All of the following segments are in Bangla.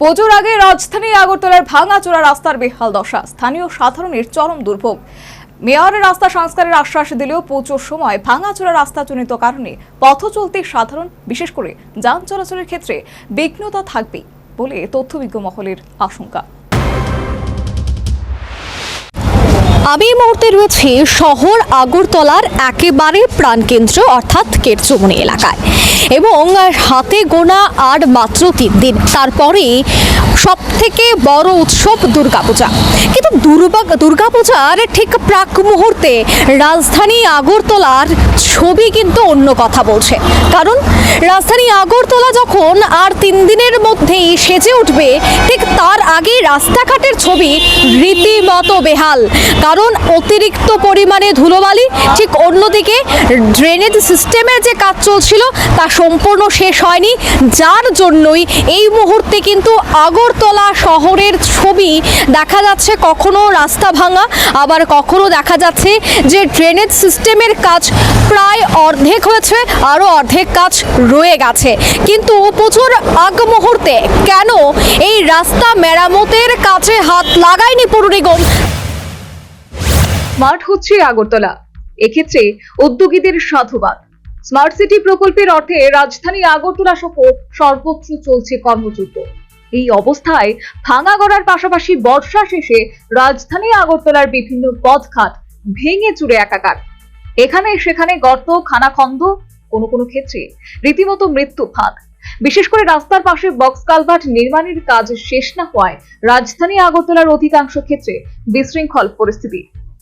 পুজোর আগে রাজধানী আগরতলার ভাঙাচোরা রাস্তার বেহাল দশা। স্থানীয় সাধারণের চরম দুর্ভোগ। মেয়রের রাস্তা সংস্কারের আশ্বাস দিলেও পুজোর সময় ভাঙাচোরা রাস্তাজনিত কারণে পথ চলতে সাধারণ, বিশেষ করে যান চলাচলের ক্ষেত্রে বিঘ্নতা থাকবে বলে তথ্যবিজ্ঞ মহলের আশঙ্কা। আমি এই মুহূর্তে রয়েছি শহর আগরতলার একেবারে প্রাণকেন্দ্র, অর্থাৎ কেরচুমনি এলাকায়। এবং হাতে গোনা আর মাত্র তিন দিন। তারপরে সব থেকে বড় উৎসব দুর্গাপূজা। কিন্তু দুর্গা দুর্গাপূজার ঠিক প্রাক মুহূর্তে রাজধানী আগরতলার ছবি কিন্তু অন্য কথা বলছে। কারণ রাজধানী আগরতলা যখন আর তিন দিনের মধ্যেই সেজে উঠবে। ঠিক তার আগে রাস্তাঘাটের ছবি রীতিমতো বেহাল। কারণ অতিরিক্ত পরিমাণে ধুলোবালি, ঠিক অন্যদিকে ড্রেনেজ সিস্টেমের যে কাজ চলছিল তা সম্পূর্ণ শেষ হয়নি। যার জন্যই এই মুহূর্তে কিন্তু আগরতলা শহরের ছবি দেখা যাচ্ছে কখনো রাস্তা ভাঙা, আবার কখনো দেখা যাচ্ছে যে ড্রেনেজ সিস্টেমের কাজ প্রায় অর্ধেক হয়েছে, আরও অর্ধেক কাজ রয়ে গেছে। কিন্তু প্রচুর আগ মুহূর্তে কেন? এই রাস্তা মেরামতের কাছে হাত লাগায়নি পৌর নিগম। স্মার্ট হচ্ছে আগরতলা। এক্ষেত্রে উদ্যোগীদের সাধুবাদ। স্মার্ট সিটি প্রকল্পের অর্থে রাজধানী আগরতলা সহ সর্বত্র চলছে কর্মযুদ্ধ। এই অবস্থায় ভাঙা গড়ার পাশাপাশি বর্ষা শেষে রাজধানী আগরতলার বিভিন্ন পথঘাট ভেঙে চুরে একাকার। এখানে সেখানে গর্ত, খানাখন্দ, কোনো কোনো ক্ষেত্রে রীতিমতো মৃত্যু ফাঁদ। বিশেষ করে রাস্তার পাশে বক্স কালভার্ট নির্মাণের কাজ শেষ না হওয়ায় রাজধানী আগরতলার অধিকাংশ ক্ষেত্রে বিশৃঙ্খল পরিস্থিতি।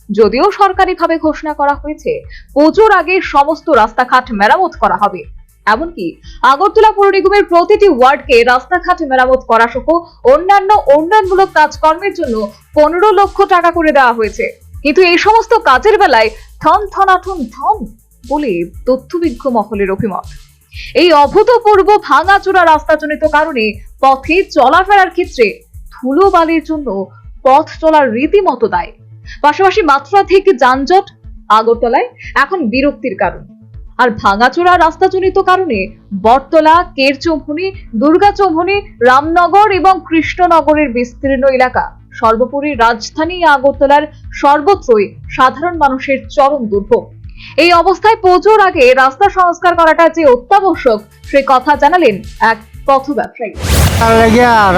যদিও সরকারিভাবে ঘোষণা করা হয়েছে, পুজোর আগে সমস্ত রাস্তাঘাট মেরামত করা হবে। এমনকি আগরতলা পৌর নিগমের প্রতিটি ওয়ার্ডকে রাস্তাঘাট মেরামত করা সহ অন্যান্য উন্নয়নমূলক কাজকর্মের জন্য পনেরো লক্ষ টাকা করে দেওয়া হয়েছে। কিন্তু এই সমস্ত কাজের বেলায় থন থনাথন থন বলে তথ্যবিজ্ঞ মহলের অভিমত। এই অভূতপূর্ব ভাঙাচোরা রাস্তাজনিত কারণে পথে চলাফেরার ক্ষেত্রে ধুলো বালির জন্য পথ চলার রীতিমতো দায়। পাশাপাশি মাত্রাধিক যানজট আগরতলায় এখন বিরক্তির কারণ। আর ভাঙাচোরা রাস্তাজনিত কারণে বটতলা কেরচৌভুনি দুর্গাচৌভুনি রামনগর এবং কৃষ্ণনগরের বিস্তীর্ণ এলাকা সর্বোপরি রাজধানী আগরতলার সর্বত্রই সাধারণ মানুষের চরম দুর্ভোগ। এই অবস্থায় পুজোর আগে রাস্তা সংস্কার করাটা যে অত্যাবশ্যক সে কথা জানালেন এক পথ ব্যবসায়ী।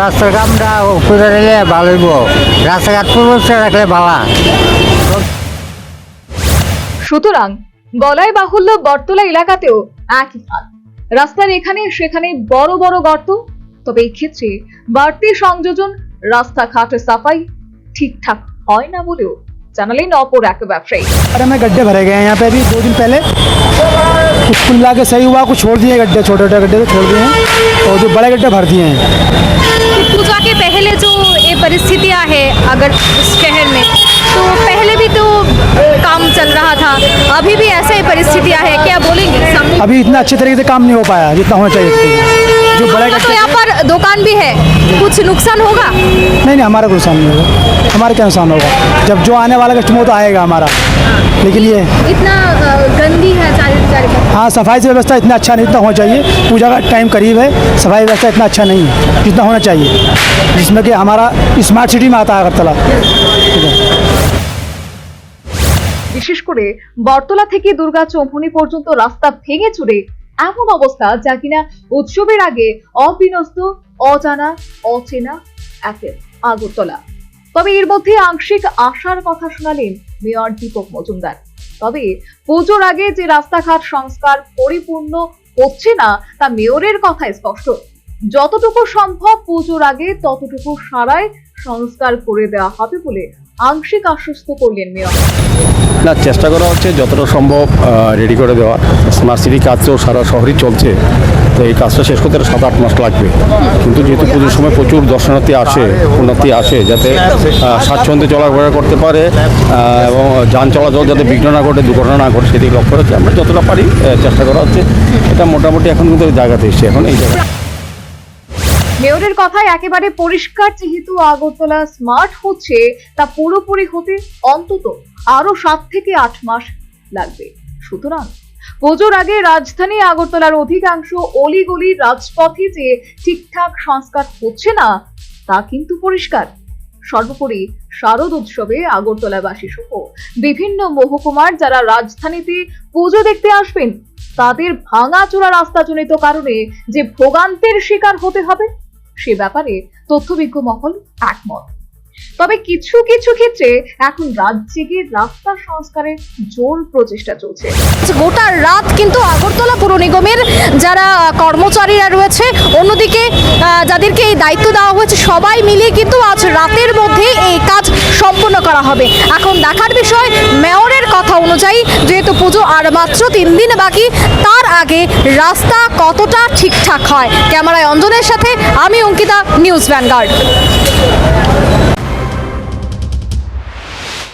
রাস্তার কামটা করে দিলে ভালো হইব। রাস্তাঘাট পরিষ্কার রাখলে ভালা সুতরাং গলায় বাহুল্য বটতলা এলাকাতেও একই হাল। রাস্তার এখানে সেখানে বড় বড় গর্ত তবে এই ক্ষেত্রে বাড়তি সংযোজন রাস্তাঘাট সাফাই ঠিকঠাক হয় না বলেও चैनल इन और पूरा अरे हमें गड्ढे भरे गए यहाँ पे अभी दो दिन पहले। कुछ कुल के सही हुआ कुछ छोड़ दिए गड्ढे छोटे छोटे गड्ढे तो छोड़ दिए और जो बड़े गड्ढे भर दिए हैं। पूजा के पहले जो ये परिस्थितियाँ है अगर इस शहर में तो पहले भी तो काम चल रहा था अभी भी ऐसा ही परिस्थितियाँ है क्या बोलेंगे? अभी इतना अच्छे तरीके से काम नहीं हो पाया जितना होना चाहिए। जो बड़े तो गड्ढे यहाँ पर दुकान भी है कुछ नुकसान होगा नहीं नहीं हमारा कोई नुकसान नहीं होगा हमारा क्या नुकसान होगा जब जो आने वाला कस्टमर तो आएगा हमारा लेकिन ये इतना अ, गंदी है चार चार हाँ सफाई से व्यवस्था इतना अच्छा नहीं इतना होना चाहिए पूजा का टाइम करीब है सफाई व्यवस्था इतना अच्छा नहीं है जितना होना चाहिए जिसमें कि हमारा स्मार्ट सिटी में आता है अगरतला ठीक है বিশেষ করে বটতলা থেকে দুর্গা চৌমুনি পর্যন্ত রাস্তা ভেঙে চুরে এমন অবস্থা যা কিনা উৎসবের আগে অবিনস্ত, অজানা, অচেনা একের আগরতলা। তবে এর মধ্যে আংশিক আশার কথা শোনালেন মেয়র দীপক মজুমদার। তবে পুজোর আগে যে রাস্তাঘাট সংস্কার পরিপূর্ণ হচ্ছে না তা মেয়রের কথায় স্পষ্ট। যতটুকু সম্ভব পুজোর আগে ততটুকু সারায় সংস্কার করে দেওয়া হবে বলে আংশিক আশ্বস্ত করলেন মেয়র না, চেষ্টা করা হচ্ছে, যতটা সম্ভব রেডি করে দেওয়া। স্মার্ট সিটি কাজ তো সারা শহরই চলছে। তো এই কাজটা শেষ করতে সাত আট মাস লাগবে। কিন্তু যেহেতু পুজোর সময় প্রচুর দর্শনার্থী আসে, পুণ্যার্থী আসে, যাতে স্বাচ্ছন্দ্যে চলাফেরা করতে পারে এবং যান চলাচল যাতে বিঘ্ন না ঘটে, দুর্ঘটনা না ঘটে, সেদিকে লক্ষ্য রাখছি। আমরা যতটা পারি চেষ্টা করা হচ্ছে। এটা মোটামুটি এখন কিন্তু জায়গাতে এসছে। এখন এই জায়গা মেয়রের কথায় একেবারে পরিষ্কার, যেহেতু আগরতলা স্মার্ট হচ্ছে, তা পুরোপুরি হতে অন্তত আরও সাত থেকে আট মাস লাগবে। সুতরাং পুজোর আগে রাজধানী আগরতলার অধিকাংশ অলিগলি রাজপথে যে ঠিকঠাক সংস্কার হচ্ছে না, তা কিন্তু পরিষ্কার। সর্বোপরি শারদ উৎসবে আগরতলাবাসী সহ বিভিন্ন মহকুমার যারা রাজধানীতে পুজো দেখতে আসবেন, তাদের ভাঙাচোরা রাস্তাজনিত কারণে যে ভোগান্তের শিকার হতে হবে সে ব্যাপারে তথ্যবিজ্ঞ মহল একমত। তবে কিছু কিছু ক্ষেত্রে এখন রাজ্যে রাস্তা সংস্কারের জোর প্রচেষ্টা চলছে। গোটা রাত কিন্তু আগরতলা পুর নিগমের যারা কর্মচারীরা রয়েছে, অন্যদিকে যাদেরকে এই দায়িত্ব দেওয়া হয়েছে, সবাই মিলিয়ে কিন্তু আজ রাতের মধ্যে এই কাজ সম্পূর্ণ করা হবে। এখন দেখার বিষয়, মেয়রের কথা অনুযায়ী, যেহেতু পুজো আর মাত্র তিন দিন বাকি, তার আগে রাস্তা কতটা ঠিকঠাক হয়? ক্যামেরায় অঞ্জনের সাথে আমি অঙ্কিতা, নিউজ ভ্যানগার্ড।